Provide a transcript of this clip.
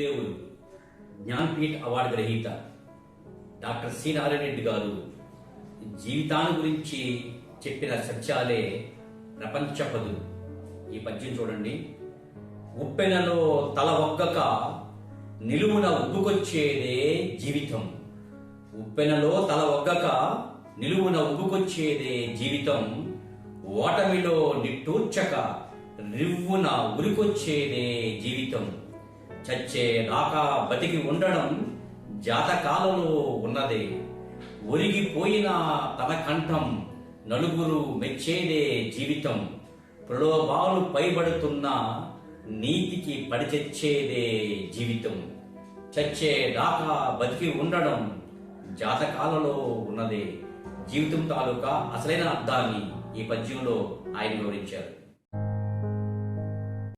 గురుదేవులు జ్ఞాన్పీఠ్ అవార్డు గ్రహీత doctor C Narayana Reddy గారు జీవితాన్ని గురించి చెప్పిన సత్యాలే ప్రపంచ పదులు. ఈ పద్యం చూడండి. ఉప్పెనలో తల ఒగ్గక నిలువున ఉబ్బుకొచ్చేదే జీవితం. ఉప్పెనలో తల ఒగ్గక నిలువున ఉబ్బుకొచ్చేదే జీవితం. ఓటమిలో నిట్టూర్చక రివ్వున ఉరికొచ్చేదే జీవితం. చచ్చే దాకా బతికి ఉండడం జాతకాలలో ఉన్నదే. ఒరిగిపోయిన తన కంఠం నలుగురు మెచ్చేదే జీవితం. ప్రలోభాలు పైబడుతున్న నీతికి పడిచెచ్చేదే జీవితం. చచ్చే దాకా బతికి ఉండడం జాతకాలలో ఉన్నదే. జీవితం తాలూకా అసలైన అర్థాన్ని ఈ పద్యంలో ఆయన వివరించారు.